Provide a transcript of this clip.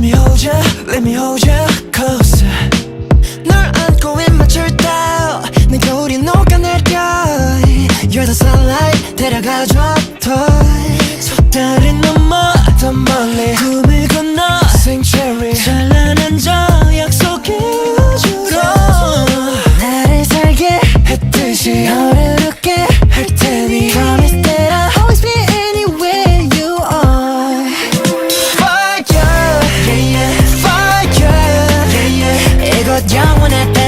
Let me hold ya, let me hold ya closer. 널 안고 입맞출 때내 겨울이 녹아내려 You're the sunlight 데려가줘 더 석달이 넘어 더 멀리 꿈을 건너 생체리 찬란한 저 약속이 주로 나를 살게 했듯이 너를 웃게 pone